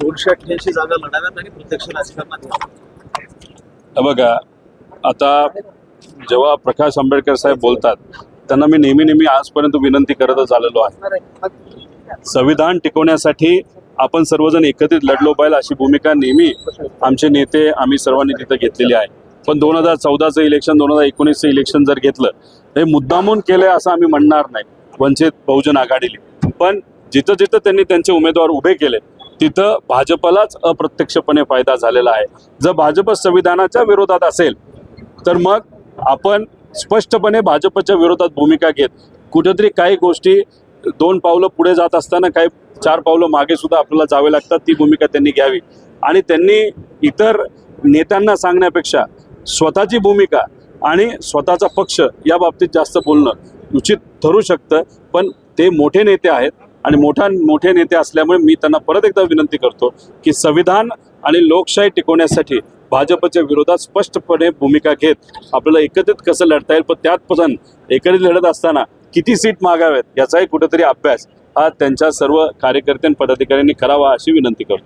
दोनशे अठ्ठ्याऐंशी जागा लढाव्यात आणि प्रत्यक्ष राजकारणात बघा आता जेव्हा प्रकाश आंबेडकर साहेब बोलतात त्यांना मी नेहमी नेहमी आजपर्यंत विनंती करतच आलेलो आहे. संविधान टिकवण्यासाठी आपण सर्वजण एकत्रित लढलो पाहिजे अशी भूमिका नेहमी आमचे नेते आम्ही सर्वांनी तिथं घेतलेली आहे. पण दोन हजार चौदाचं इलेक्शन दोन हजार एकोणीसचं इलेक्शन जर घेतलं तर हे मुद्दामून केलंय असं आम्ही म्हणणार नाही. वंचित बहुजन आघाडीने. पण जिथं जिथं त्यांनी त्यांचे उमेदवार उभे केले तिथं भाजपलाच अप्रत्यक्षपणे फायदा झालेला आहे. जर भाजप संविधानाच्या विरोधात असेल तर मग आपण स्पष्टपणे भाजपच्या विरोधात भूमिका घेत कुठेतरी काही गोष्टी दोन पावलं पुढे जात असताना काही चार पावलं मागे सुद्धा आपल्याला जावे लागतात ती भूमिका त्यांनी घ्यावी. आणि त्यांनी इतर नेत्यांना सांगण्यापेक्षा स्वतःची भूमिका आणि स्वतःचा पक्ष या बाबतीत जास्त बोलणं उचित ठरू शकतं. पण ते मोठे नेते आहेत आणि मोठा मोठे नेते असल्यामुळे मी त्यांना परत एकदा विनंती करतो की संविधान आणि लोकशाही टिकवण्यासाठी भाजपच्या विरोधात स्पष्टपणे भूमिका घेत आपल्याला एकत्रित कसं लढता येईल पण त्यात पण एकत्रित लढत असताना किती सीट मागाव्यात याचाही कुठेतरी अभ्यास हा त्यांच्या सर्व कार्यकर्ते आणि पदाधिकाऱ्यांनी करावा अशी विनंती करतो.